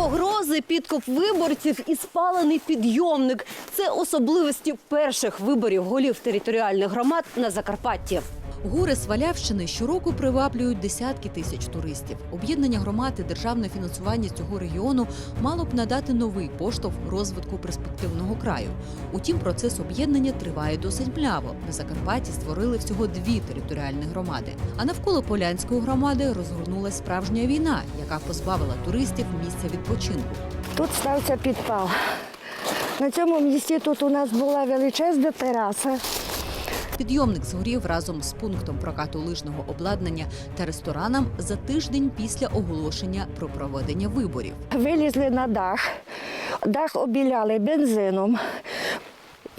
Погрози, підкуп виборців і спалений підйомник це особливості перших виборів голів територіальних громад на Закарпатті. Гори Свалявщини щороку приваблюють десятки тисяч туристів. Об'єднання громад і державне фінансування цього регіону мало б надати новий поштовх розвитку перспективного краю. Утім, процес об'єднання триває досить мляво. На Закарпатті створили всього дві територіальні громади. А навколо Полянської громади розгорнулася справжня війна, яка позбавила туристів місця відпочинку. Тут стався підпал. На цьому місці тут у нас була величезна тераса. Підйомник згорів разом з пунктом прокату лижного обладнання та рестораном за тиждень після оголошення про проведення виборів. Вилізли на дах, дах обіляли бензином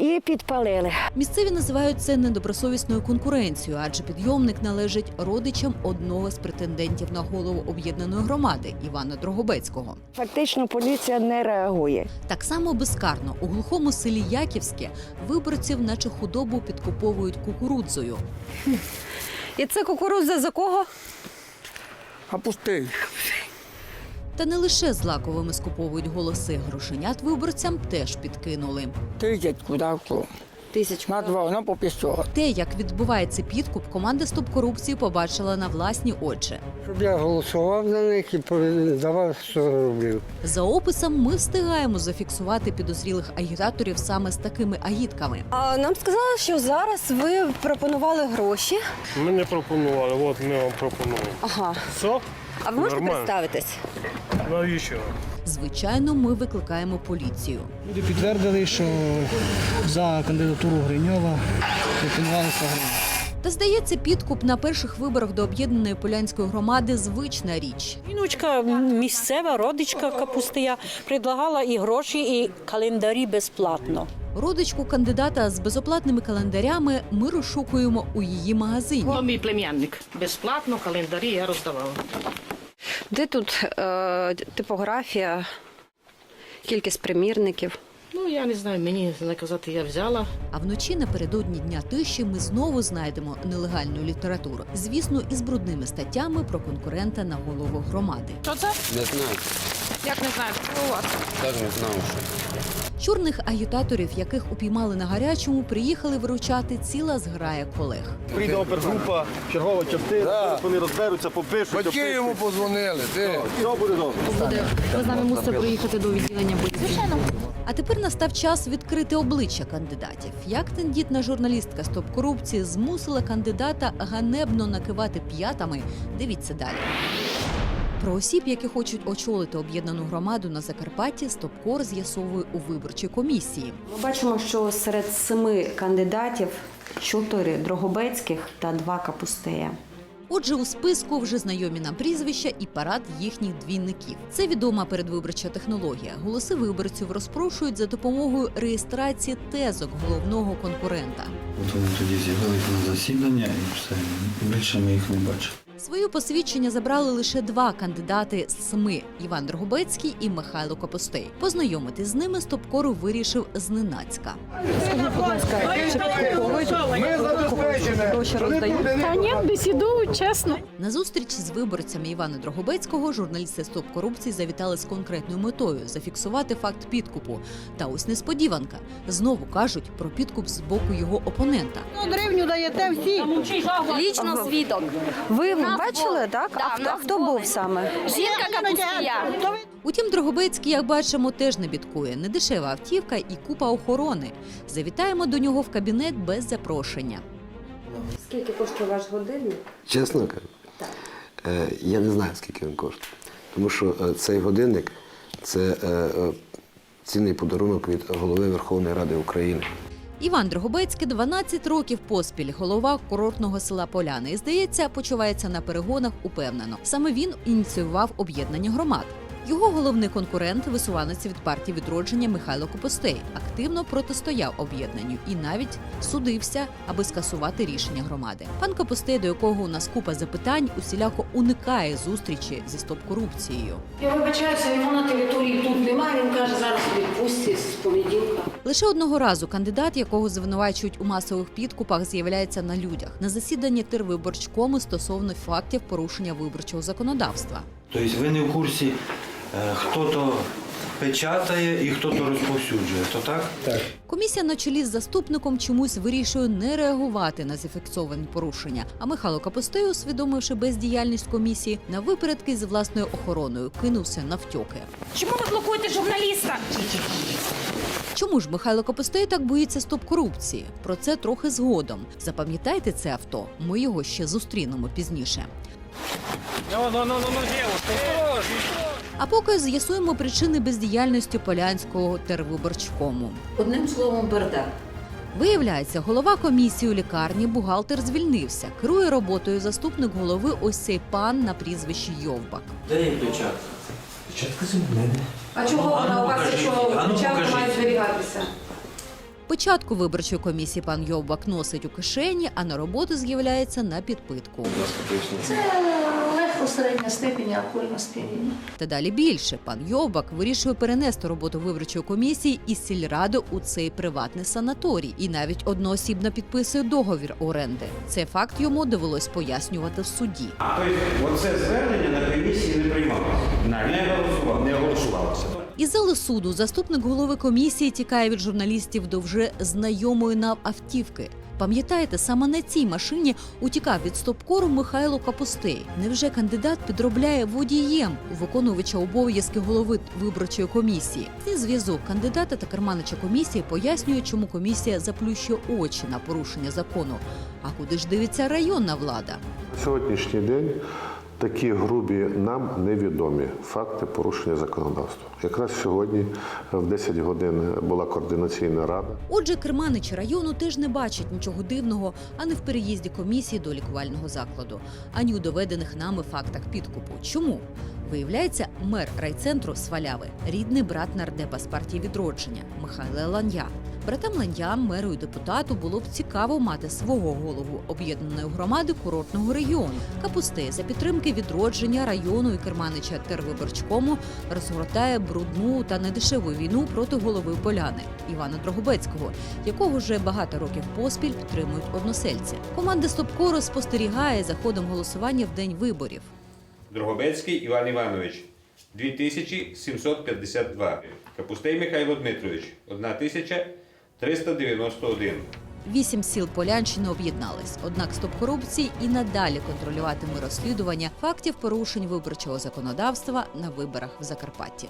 і підпалили. Місцеві називають це недобросовісною конкуренцією, адже підйомник належить родичам одного з претендентів на голову об'єднаної громади Івана Дрогобецького. Фактично поліція не реагує. Так само безкарно у глухому селі Яківське виборців, наче худобу, підкуповують кукурудзою. І це кукурудза за кого? А пустий. Та не лише злаковими скуповують голоси грошенят виборцям теж підкинули. Тисяч куди хто. Тисяч. На два, на по 500. Те, як відбувається підкуп, команда Стоп корупції побачила на власні очі. Щоб я голосував за них і давав 100 рублів. За описом ми встигаємо зафіксувати підозрілих агітаторів саме з такими агітками. А нам сказали, що зараз ви пропонували гроші. Ми не пропонували, от ми вам пропонуємо. Ага. Все? А ви можете Нормально. представитись? Навіщо? Звичайно, ми викликаємо поліцію. Люди підтвердили, що за кандидатуру Гриньова пропонували 100 гривень. Та здається, підкуп на перших виборах до об'єднаної полянської громади звична річ. Жіночка місцева, родичка капустия, предлагала і гроші, і календарі безплатно. Родичку кандидата з безоплатними календарями ми розшукуємо у її магазині. О, мій племянник. Безплатно календарі я роздавала. Де тут е, типографія, кількість примірників? Ну, я не знаю, мені наказати я взяла. А вночі напередодні дня тиші ми знову знайдемо нелегальну літературу. Звісно, із брудними статтями про конкурента на голову громади. Що це? Не знаю. Як не знаю, що? Так не знав, що. Чорних агітаторів, яких упіймали на гарячому, приїхали виручати ціла зграя колег. Прийде опергрупа, чергова частина, вони розберуться, попишуть. Батьки йому позвонили. Ти. Все буде добре. Ви з нами мусите приїхати до відділення Звичайно. А тепер настав час відкрити обличчя кандидатів. Як тендітна журналістка стоп корупції змусила кандидата ганебно накивати п'ятами? Дивіться далі. Про осіб, які хочуть очолити об'єднану громаду на Закарпатті, Стопкор з'ясовує у виборчій комісії. Ми бачимо, що серед семи кандидатів чотири Дрогобецьких та два Капустея. Отже, у списку вже знайомі нам прізвища і парад їхніх двійників. Це відома передвиборча технологія. Голоси виборців розпрошують за допомогою реєстрації тезок головного конкурента. От вони тоді з'явилися на засідання і все. Більше ми їх не бачили. Свої посвідчення забрали лише два кандидати з СМИ Іван Дрогобецький і Михайло Капустей. Познайомити з ними Стопкору вирішив зненацька. Та ні, бесідують, чесно. На зустріч з виборцями Івана Дрогобецького журналісти Стоп корупції завітали з конкретною метою зафіксувати факт підкупу. Та ось несподіванка знову кажуть про підкуп з боку його опонента. Гривню даєте всі. Лічно свідок. Ви бачили, так? а хто, хто був саме? Жінка капустія. Утім, Дрогобецький, як бачимо, теж не бідкує. Недешева автівка і купа охорони. Завітаємо до нього в кабінет без запрошення. Скільки коштує ваш годинник? Чесно кажу, е, я не знаю, скільки він коштує. Тому що е, цей годинник це е, е, цінний подарунок від голови Верховної Ради України. Іван Дрогобецький 12 років поспіль, голова курортного села Поляни. І здається, почувається на перегонах упевнено. Саме він ініціював об'єднання громад. Його головний конкурент, висуванець від партії відродження Михайло Копостей, активно протистояв об'єднанню і навіть судився, аби скасувати рішення громади. Пан Копостей, до якого у нас купа запитань, усіляко уникає зустрічі зі стоп корупцією. Я вибачаюся, його на території тут немає. Він каже, зараз відпустять з понеділка. Лише одного разу кандидат, якого звинувачують у масових підкупах, з'являється на людях на засіданні тервиборчкому стосовно фактів порушення виборчого законодавства. Тобто ви не в курсі Хто-то печатає і хто-то розповсюджує. То так? Так. Комісія на чолі з заступником чомусь вирішує не реагувати на зафіксовані порушення. А Михайло Капустей, усвідомивши бездіяльність комісії, на випередки з власною охороною кинувся навтьоки. Чому ви блокуєте журналіста? Чому ж Михайло Капустей так боїться стоп корупції? Про це трохи згодом. Запам'ятайте це авто. Ми його ще зустрінемо пізніше. А поки з'ясуємо причини бездіяльності полянського тервиборчкому. Одним словом, бардак. Виявляється, голова комісії у лікарні бухгалтер звільнився. Керує роботою заступник голови ось цей пан на прізвищі Йовбак. Де є печатка? Печатка зі мене. А чого Ну, а ну вона у вас, якщо ну печатка має зберігатися? Початку виборчої комісії пан Йовбак носить у кишені, а на роботу з'являється на підпитку. Це легко середня степені алкогольного сп'яніння. Та далі більше пан Йовбак вирішує перенести роботу виборчої комісії із сільради у цей приватний санаторій і навіть одноосібно підписує договір оренди. Цей факт йому довелось пояснювати в суді. Тобто оце звернення на комісії не приймалося? Не голосувалося? Не голосувалося. Із зали суду заступник голови комісії тікає від журналістів до вже знайомої нам автівки. Пам'ятаєте, саме на цій машині утікав від стопкору Михайло Капустей. Невже кандидат підробляє водієм у виконувача обов'язки голови виборчої комісії? Цей зв'язок кандидата та керманича комісії пояснює, чому комісія заплющує очі на порушення закону. А куди ж дивиться районна влада? Сьогоднішній день такі грубі нам невідомі факти порушення законодавства. Якраз сьогодні в 10 годин була координаційна рада. Отже, керманичі району теж не бачать нічого дивного ані в переїзді комісії до лікувального закладу, ані у доведених нами фактах підкупу. Чому? Виявляється, мер райцентру Сваляви, рідний брат нардепа з партії відродження Михайла Ланья. Братам Ланьям, меру і депутату було б цікаво мати свого голову об'єднаної громади курортного регіону. Капустей за підтримки відродження району і керманича тервиборчкому розгортає брудну та недешеву війну проти голови поляни Івана Дрогобецького, якого вже багато років поспіль підтримують односельці. Команда Стопкору спостерігає за ходом голосування в день виборів. Дрогобецький Іван Іванович 2752. Капустей Михайло Дмитрович 1391. Вісім сіл Полянщини об'єднались. Однак стоп корупції і надалі контролюватиме розслідування фактів порушень виборчого законодавства на виборах в Закарпатті.